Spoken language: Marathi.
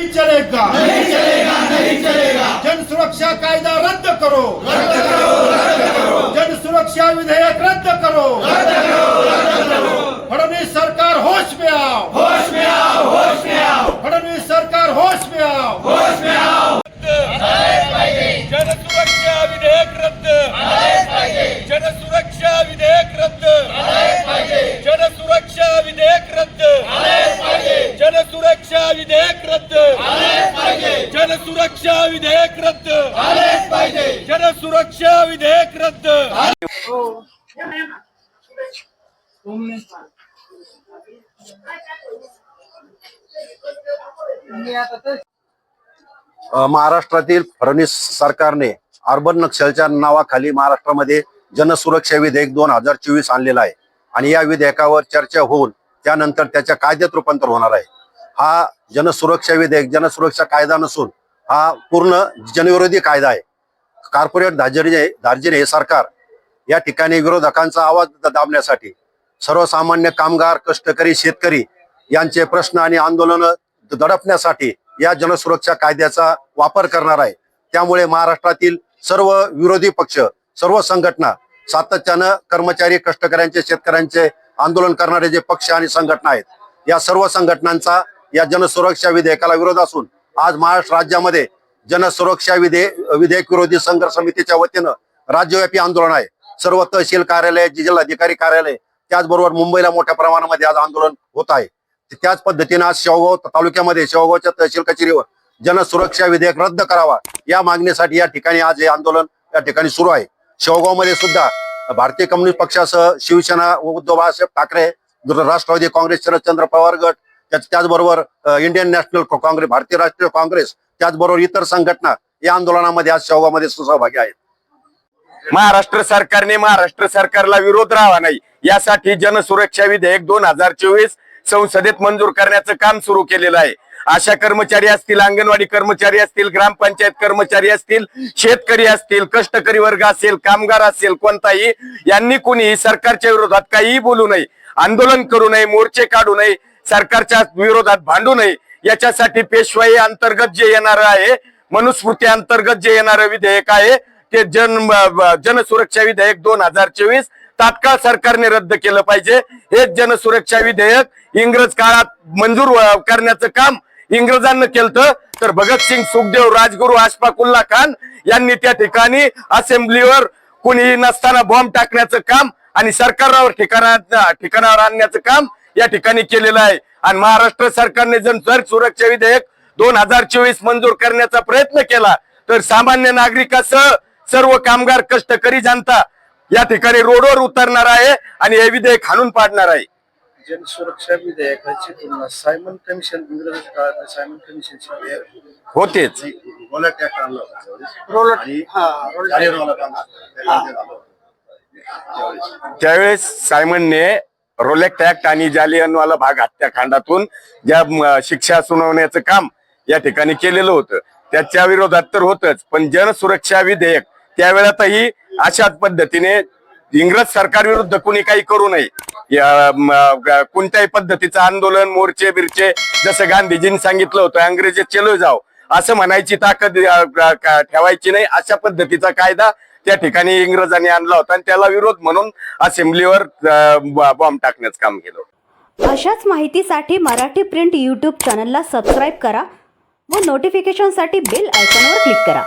नहीं चलेगा. नहीं चलेगा नहीं चलेगा. जन सुरक्षा कायदा रद्द करो. रद्द करो रद्द करो. जन सुरक्षा विधेयक रद्द करो. रद्द जनसुरक्षा विधेयक रद्द. जनसुरक्षा विधेयक रद्द. अ, महाराष्ट्रातील फडणवीस सरकारने अर्बन नक्षलच्या नावाखाली महाराष्ट्रामध्ये जनसुरक्षा विधेयक दोन हजार चोवीस आणलेलं आहे. आणि या विधेयकावर चर्चा होऊन त्यानंतर त्याच्या कायद्यात रूपांतर होणार आहे. हा जनसुरक्षा विधेयक जनसुरक्षा कायदा नसून हा पूर्ण जनविरोधी कायदा आहे. कॉर्पोरेट दार्जिने दार्जिने हे सरकार या ठिकाणी विरोधकांचा आवाज दाबण्यासाठी सर्वसामान्य कामगार कष्टकरी शेतकरी यांचे प्रश्न आणि आंदोलन दडपण्यासाठी या जनसुरक्षा कायद्याचा वापर करणार आहे. त्यामुळे महाराष्ट्रातील सर्व विरोधी पक्ष सर्व संघटना सातत्यानं कर्मचारी कष्टकऱ्यांचे शेतकऱ्यांचे आंदोलन करणारे जे पक्ष आणि संघटना आहेत या सर्व संघटनांचा या जनसुरक्षा विधेयकाला विरोध असून आज महाराष्ट्र राज्यामध्ये जनसुरक्षा विधेय विधेयक विरोधी संघर्ष समितीच्या वतीनं राज्यव्यापी आंदोलन आहे. सर्व तहसील कार्यालय जिल्हाधिकारी कार्यालय त्याचबरोबर मुंबईला मोठ्या प्रमाणामध्ये आज आंदोलन होत आहे. त्याच पद्धतीनं आज शेवगाव तालुक्यामध्ये शेवगावच्या तहसील कचेरीवर जनसुरक्षा विधेयक रद्द करावा या मागणीसाठी या ठिकाणी आज हे आंदोलन या ठिकाणी सुरू आहे. शेवगावमध्ये सुद्धा भारतीय कम्युनिस्ट पक्षासह शिवसेना उद्धव बाळासाहेब ठाकरे राष्ट्रवादी काँग्रेस शरदचंद्र पवार गट त्याचबरोबर इंडियन नॅशनल काँग्रेस भारतीय राष्ट्रीय काँग्रेस त्याचबरोबर इतर संघटना या आंदोलनामध्ये आज सहभागामध्ये सहभागी आहेत. महाराष्ट्र सरकारने महाराष्ट्र सरकारला विरोध राहावा नाही. यासाठी जनसुरक्षा विधेयक दोन हजार चोवीस संसदेत मंजूर करण्याचं काम सुरू केलेलं आहे. आशा कर्मचारी असतील अंगणवाडी कर्मचारी असतील ग्रामपंचायत कर्मचारी असतील शेतकरी असतील कष्टकरी वर्ग असेल कामगार असेल कोणताही यांनी कुणीही सरकारच्या विरोधात काहीही बोलू नये. आंदोलन करू नये मोर्चे काढू नये. सरकारच्या विरोधात भांडू नये. याच्यासाठी पेशवाई अंतर्गत जे येणार आहे मनुस्मृती अंतर्गत जे येणारं विधेयक आहे ते जन जनसुरक्षा विधेयक दोन हजार चोवीस तात्काळ सरकारने रद्द केलं पाहिजे. हे जनसुरक्षा विधेयक इंग्रज काळात मंजूर करण्याचं काम इंग्रजांना केलं तर भगतसिंग सुखदेव राजगुरू अशफाकुल्ला खान यांनी त्या ठिकाणी असेंब्लीवर कुणी नसताना बॉम्ब टाकण्याचं काम आणि सरकारावर ठिकाणा ठिकाणावर आणण्याचं काम या ठिकाणी केलेलं आहे. आणि महाराष्ट्र सरकारने जर जर सुरक्षा विधेयक दोन हजार चोवीस मंजूर करण्याचा प्रयत्न केला तर सामान्य नागरिकासह सर्व कामगार कष्टकरी जनता या ठिकाणी रोडवर उतरणार आहे आणि हे विधेयक हाणून पाडणार आहे. जनसुरक्षा विधेयकाची तुलना सायमन कमिशन इंग्रजाच्या काळात सायमन कमिशनची होतेच. रोलट ऍक्ट आणला. रोलट आणि हा रोलट. त्यावेळेस सायमनने रोलेक्ट ऍक्ट आणि जालियनवाला भाग हत्याकांडातून ज्या शिक्षा सुनावण्याचं काम या ठिकाणी केलेलं होतं. त्याच्या विरोधात तर होतच पण जनसुरक्षा विधेयक त्यावेळातही अशाच पद्धतीने इंग्रज सरकार विरुद्ध कुणी काही करू नये. कोणत्याही पद्धतीचं आंदोलन मोर्चे बिरचे जसं गांधीजींनी सांगितलं होतं अंग्रेजी चलो जाओ. असं म्हणायची ताकद ठेवायची नाही अशा पद्धतीचा कायदा त्या ठिकाणी इंग्रजांनी आणला होता आणि त्याला विरोध म्हणून असेंब्लीवर बॉम्ब टाकण्याचं काम केलं. अशाच माहितीसाठी मराठी प्रिंट यूट्यूब चॅनलला सबस्क्राईब करा व नोटिफिकेशनसाठी बेल आयकॉनवर क्लिक करा.